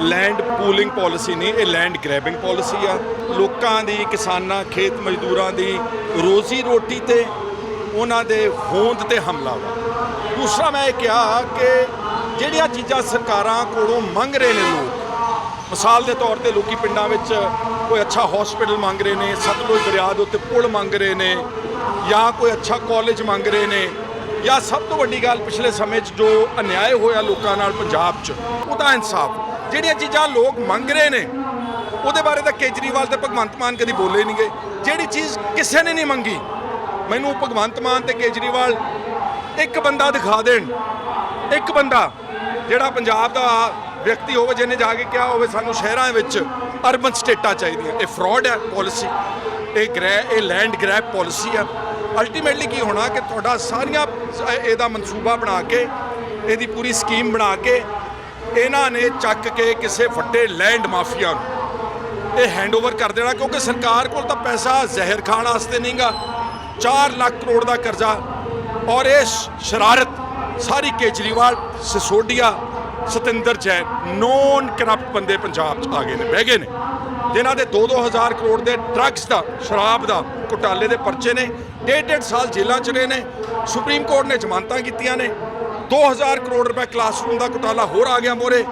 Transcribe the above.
Land pooling policy ਨਹੀਂ, ਇਹ land grabbing policy ਆ। ਲੋਕਾਂ ਦੀ, ਕਿਸਾਨਾਂ, ਖੇਤ ਮਜ਼ਦੂਰਾਂ ਦੀ ਰੋਜ਼ੀ ਰੋਟੀ ਤੇ ਉਹਨਾਂ ਦੇ ਹੋਂਦ ਤੇ ਹਮਲਾ ਵਾ। ਦੂਸਰਾ ਮੈਂ ਇਹ ਕਿਹਾ ਕਿ ਜਿਹੜੀਆਂ ਚੀਜ਼ਾਂ ਸਰਕਾਰਾਂ ਕੋਲੋਂ ਮੰਗ ਰਹੇ ਨੇ ਲੋਕ, ਮਿਸਾਲ ਦੇ ਤੌਰ ਤੇ ਲੋਕੀ ਪਿੰਡਾਂ ਵਿੱਚ ਕੋਈ ਅੱਛਾ ਹਸਪੀਟਲ ਮੰਗ ਰਹੇ ਨੇ, ਸਤਲੁਜ ਦਰਿਆ ਦੇ ਉੱਤੇ ਪੁਲ ਮੰਗ ਰਹੇ ਨੇ, ਜਾਂ ਕੋਈ ਅੱਛਾ ਕਾਲਜ ਮੰਗ ਰਹੇ ਨੇ, ਜਾਂ ਸਭ ਤੋਂ ਵੱਡੀ ਗੱਲ ਪਿਛਲੇ ਸਮੇਂ 'ਚ ਜੋ ਅਨਿਆਏ ਹੋਇਆ ਲੋਕਾਂ ਨਾਲ ਪੰਜਾਬ 'ਚ, ਉਹਦਾ ਇਨਸਾਫ। ਜਿਹੜੀਆਂ ਚੀਜ਼ਾਂ ਲੋਕ ਮੰਗ ਰਹੇ ਨੇ, ਉਹਦੇ ਬਾਰੇ ਤਾਂ ਕੇਜਰੀਵਾਲ ਤੇ ਭਗਵੰਤ ਮਾਨ ਕਦੀ ਬੋਲੇ ਨਹੀਂ ਗਏ। ਜਿਹੜੀ ਚੀਜ਼ ਕਿਸੇ ਨੇ ਨਹੀਂ ਮੰਗੀ, ਮੈਨੂੰ ਭਗਵੰਤ ਮਾਨ ਤੇ ਕੇਜਰੀਵਾਲ ਇੱਕ ਬੰਦਾ ਦਿਖਾ ਦੇਣ, ਇੱਕ ਬੰਦਾ ਜਿਹੜਾ ਪੰਜਾਬ ਦਾ ਵਿਅਕਤੀ ਹੋਵੇ, ਜਿਹਨੇ ਜਾ ਕੇ ਕਿਹਾ ਹੋਵੇ ਸਾਨੂੰ ਸ਼ਹਿਰਾਂ ਵਿੱਚ ਅਰਬਨ ਸਟੇਟਾਂ ਚਾਹੀਦੀਆਂ। ਇਹ ਫਰਾਡ ਹੈ ਪਾਲਿਸੀ ਇਹ ਗ੍ਰੈ ਇਹ ਲੈਂਡ ਗ੍ਰੈਬ ਪਾਲਿਸੀ ਹੈ। ਅਲਟੀਮੇਟਲੀ ਕੀ ਹੋਣਾ ਕਿ ਤੁਹਾਡਾ ਸਾਰੀਆਂ ਇਹਦਾ ਮਨਸੂਬਾ ਬਣਾ ਕੇ, ਇਹਦੀ ਪੂਰੀ ਸਕੀਮ ਬਣਾ ਕੇ ਇਹਨਾਂ ਨੇ ਚੱਕ ਕੇ ਕਿਸੇ ਵੱਡੇ ਲੈਂਡ ਮਾਫੀਆ ਨੂੰ ਇਹ ਹੈਂਡਓਵਰ ਕਰ ਦੇਣਾ, ਕਿਉਂਕਿ ਸਰਕਾਰ ਕੋਲ ਤਾਂ ਪੈਸਾ ਜ਼ਹਿਰ ਖਾਣ ਵਾਸਤੇ ਨਹੀਂਗਾ। 4 ਲੱਖ ਕਰੋੜ ਦਾ ਕਰਜ਼ਾ ਔਰ ਇਹ ਸ਼ਰਾਰਤ ਸਾਰੀ ਕੇਜਰੀਵਾਲ ਸਿਸੋਡੀਆ ਸਤਿੰਦਰ ਜੈਨ ਨੋਨ ਕਰਪਟ ਬੰਦੇ ਪੰਜਾਬ 'ਚ ਆ ਗਏ ਨੇ, ਬਹਿ ਗਏ ਨੇ। ਜਿਨ੍ਹਾਂ ਦੇ 2-2000 ਕਰੋੜ ਦੇ ਡਰੱਗਸ ਦਾ, ਸ਼ਰਾਬ ਦਾ ਘੁਟਾਲੇ ਦੇ ਪਰਚੇ ਨੇ ਡੇਢ ਡੇਢ ਸਾਲ ਜੇਲ੍ਹਾਂ 'ਚ ਰਹੇ ਨੇ, ਸੁਪਰੀਮ ਕੋਰਟ ਨੇ ਜ਼ਮਾਨਤਾਂ ਕੀਤੀਆਂ ਨੇ। 2000 ਕਰੋੜ ਰੁਪਏ ਕਲਾਸਰੂਮ ਦਾ ਘੁਟਾਲਾ ਹੋਰ ਆ ਗਿਆ ਮੋਰੇ।